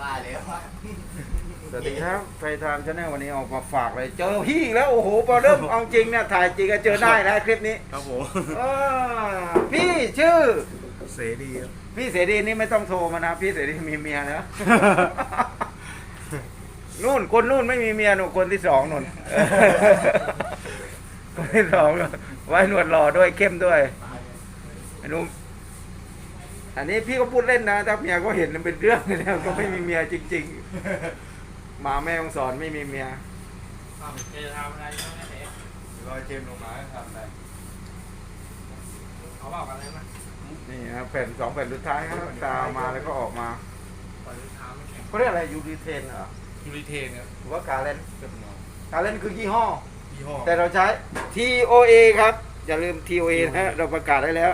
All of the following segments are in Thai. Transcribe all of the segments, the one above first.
ว่าแล้วว่าสวัสดีครับไฟทามชาแนลวันนี้ออกมาฝากเลยเจอพี่อีกแล้วโอ้โหพอเริ่มเอาจริงเนี่ยถ่ายจริงก็เจอได้แล้วคลิปนี้ครับผมอ่าพี่ชื่อ เสรีครับ พี่เสรีนี่ไม่ต้องโทรมานะ พี่เสรีมีเมียแล้ว นู่นคนนู่นไม่มีเมียหนูคนที่สองนู่น คนที่สองไว้หนวดหล่อด้วยเข้มด้วยไอ้หนุ่ม อันนี้พี่ก็พูดเล่นนะถ้าเมียก็เห็นมันเป็นเรื่องแล้วก็ไม่มีเมียจริงๆหมาแม่ของสอนไม่มีเมียเจอทำอะไรบ้างเนี่ยรอยเจมลงมาทำอะไรเขาบอกอะไรมานี่ครับแผ่นสองแผ่นสุดท้ายครับตามมาแล้วก็ออกมาปล่อยลูกค้าไม่แข็งเขาเรียกอะไรยูดีเทนเหรอยูริเทนครับหรือว่ากาเลนเป็นเงากาเลนคือยี่ห้อ ยี่ห้อ แต่เราใช้ TOA ครับ อย่าลืม TOA นะฮะเราประกาศได้แล้ว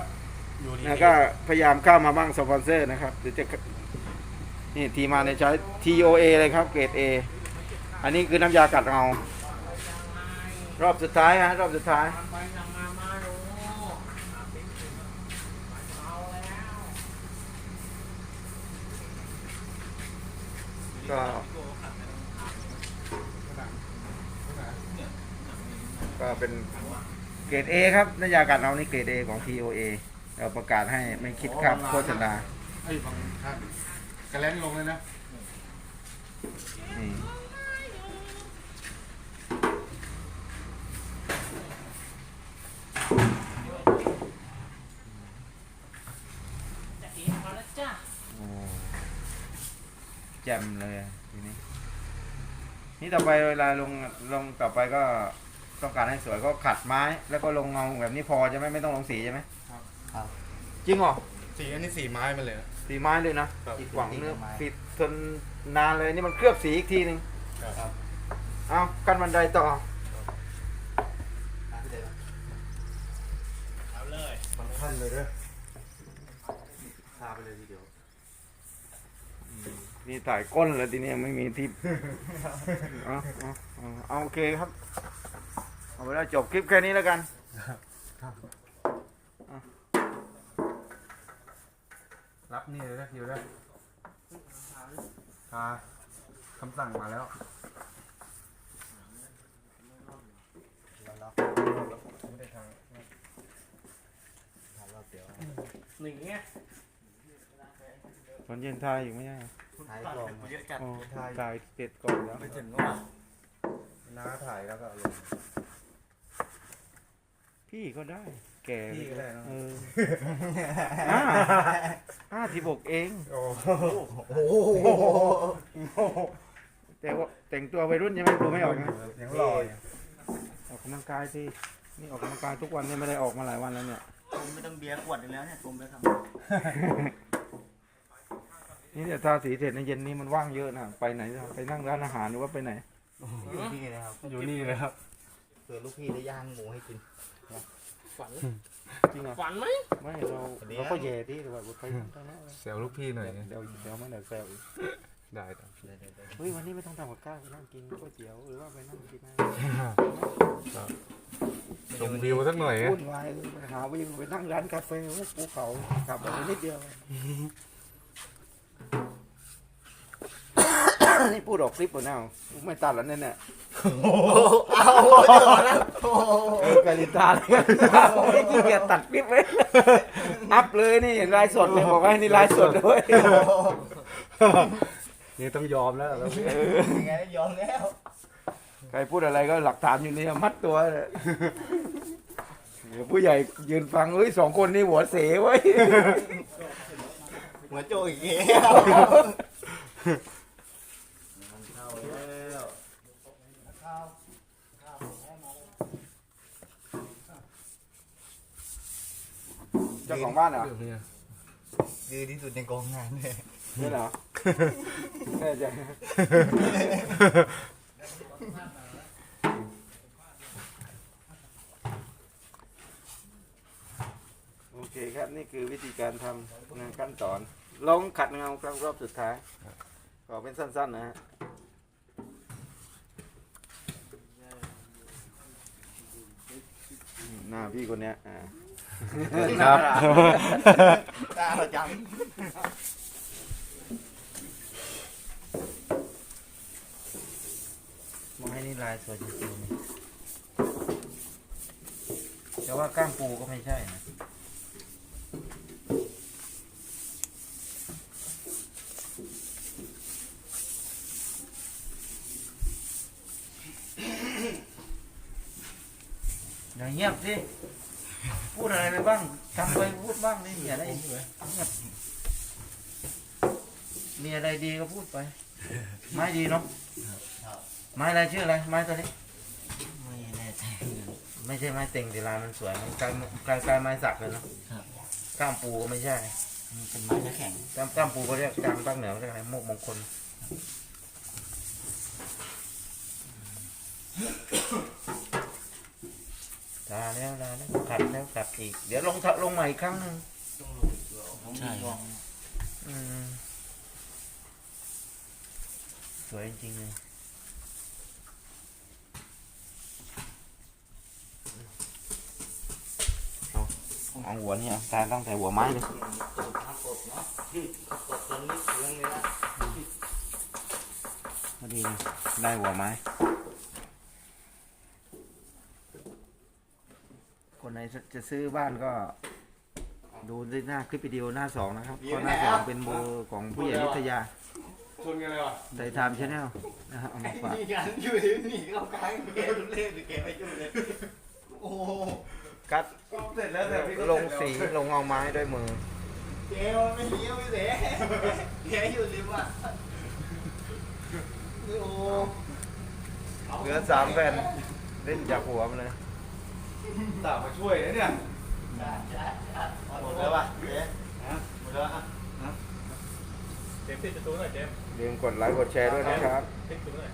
ยูรินะก็พยายามเข้ามาบ้างสปอนเซอร์นะครับเดี๋ยวจะนี่ทีมานเนี่ยใช้ TOA เลยครับเกรด A อันนี้คือน้ำยากัดเงารอบสุดท้ายฮะรอบสุดท้าย ก็ก็เป็นเกรด A ครับน้ำยากัดเงานี่เกรด A ของ TOA เราประกาศให้ไม่คิดค่าโฆษณาไอ้ยบางท่านกระแลนลงเลยนะนี่จะเอ็นมาแล้วจ้าโอ้แจ่มเลยอะทีนี้ นี่ต่อไปเวลาลงลงต่อไปก็ต้องการให้สวยก็ขัดไม้ แล้วก็ลงเงาแบบนี้พอใช่ไหมไม่ต้องลงสีใช่ไหม ครับ จริงเหรอสีอันนี้สีไม้มาเลยนะ สีไม้เลยนะครับติดหวังเนื้อติดทนนานเลยนี่มันเคลือบสีอีกทีหนึ่งครับเอากันบันไดต่อเอาเลยบางท่านเลยเด้อพาไปเลยทีเดียวนี่ถ่ายก้นเลยทีนี้ไม่มีที่เอาเอาเอาเอาโอเคครับ เอาไปแล้วจบคลิปแค่นี้แล้วกัน รับนี่เลยนะคิวนะพาคำสั่งมาแล้วหนึ่งเนี่ยตอนเย็นทายอยู่ไหมเนี่ยถ่ายกล่องเยอะจัดอ๋อถ่ายถ่ายเสร็จก่อนแล้วไม่ถึงว่าน้าถ่ายแล้วก็ลง พี่ก็ได้ แก่พี่ก็ได้เนอะ เออห้าห้าสิบหกเองโอ้โหแต่ว่าแต่งตัววัยรุ่นใช่ไหมดูไม่ออกนะยังหล่ออยู่ออกกำลังกายสินี่ออกกำลังกายทุกวันเนี่ยไม่ได้ออกมาหลายวันแล้วเนี่ย ผมไม่ต้องเบียร์ขวดหนึงแล้วเนี่ยผมไปทำนี่เนี่ยทาสีเสร็จในเย็นนี้มันว่างเยอะนะไปไหนนะไปนั่งร้านอาหารหรือว่าไปไหน อยู่ที่เลยครับอยู่นี่เลย ครับเผื่อลูกพี่ได้ย่างหมูให้กิน ฝันจริงเหรอฝันไหมไม่เราเดี๋ยว เราก็แย่ที่แต่ว่าไปทางนั้นเลยแซวลูกพี่หน่อยเดี๋ยวเดี๋ยวไม่เดี๋ยวแซวอีกได้ครับเฮ้ยวันนี้ไม่ต้องทำกับข้าวไปนั่งกินก๋วยเตี๋ยวหรือว่าไปนั่งกินอะไรชมวิวสักหน่อยนะวุ่นวายหาวิวไปนั่งร้านกาแฟโอ้ภูเขาขับไปนิดเดียวนี่พูดออกคลิปหมดแล้วไม่ตัดแล้วเนี่ยเนี่ย เอาต่อแล้วโอ้โหเออกาลิตาเลยไม่ขี้เกียจตัดคลิปเลยอัพเลยนี่ไลฟ์สดเลยบอกว่านี่ไลฟ์สดด้วยนี่ต้องยอมแล้วแล้วยังไงยอมแล้วใครพูดอะไรก็หลักฐานอยู่นี่มัดตัวเลยเดี๋ยวผู้ใหญ่ยืนฟังเฮ้ยสองคนนี่หัวเสไว้ย หัวโจอีกแล้วเข้าแล้วเข้า เจ้าของบ้านเหรอดีที่สุดในกองงานเลยนี่เหรอแน่ใจโอเคครับนี่คือวิธีการทำงานขั้นตอนลองขัดเงาครั้งรอบสุดท้าย ขอเป็นสั้นๆนะฮะหน้าพี่คนเนี้ยอ่า ครับ ตาประจำมองให้นี่ลายสวยจริงๆแต่ว่าก้างปูก็ไม่ใช่นะอย่างเงียบสิ พูดอะไรไปบ้างทำไปพูดบ้างนี่อย่าได้เงียบมีอะไรดีก็พูดไป ไม้ดีเนาะไม้อะไรชื่ออะไร ไม้ตัวนี้ ไม่แน่ใจไม่ใช่ไม้เต็งแต่ลายมันสวยมันกลายกลายกลายไม้สักเลยเนาะครับก้ามปูก็ไม่ใช่มันเป็นไม้เนื้อแข็งก้ามก้ามปูก็เรียกกลางภาคเหนือเขาเรียกอะไรโมกมงคล ลาแล้วลาแล้วขัดแล้วขัดอีก เดี๋ยวลงทะลงใหม่อีกครั้งหนึ่งใช่ครับอืมสวยจริงๆเลยเอาเอาหัวนี่เอาตายตั้งแต่หัวไม้เลยตัวพักกดเนาะกดตรงนี้เรื่องเลยนะพอดีเลยได้หัวไม้ คนไหน จะซื้อบ้านก็ ดูที่หน้าคลิปวิดีโอหน้าสองนะครับเพราะหน้าสองเป็นเบอร์ของผู้ใหญ่วิทยาชนกันเลยวะไทยไทม์ชาแนลนะฮะเอามาฝากนี่กันอยู่ที่นี่เข้ากลางเกมเล่นเกมไปจุ่มเลยโอ้โหกัดก็เสร็จแล้วแต่พี่ก็ลงสีลงเงาไม้ด้วยมือเกมมันไม่เลี้ยวไม่เสียเลี้ยวอยู่ริมอะโอ้โหเหลือสามแผ่นเล่นจากหัวมันเลย ตามมาช่วยนะเนี่ยหมดแล้วป่ะเจ๊หมดแล้วอะเจมส์ปิดประตูหน่อยเจมส์ ลืมกดไลค์กดแชร์ด้วยนะครับ ปิดประตูหน่อย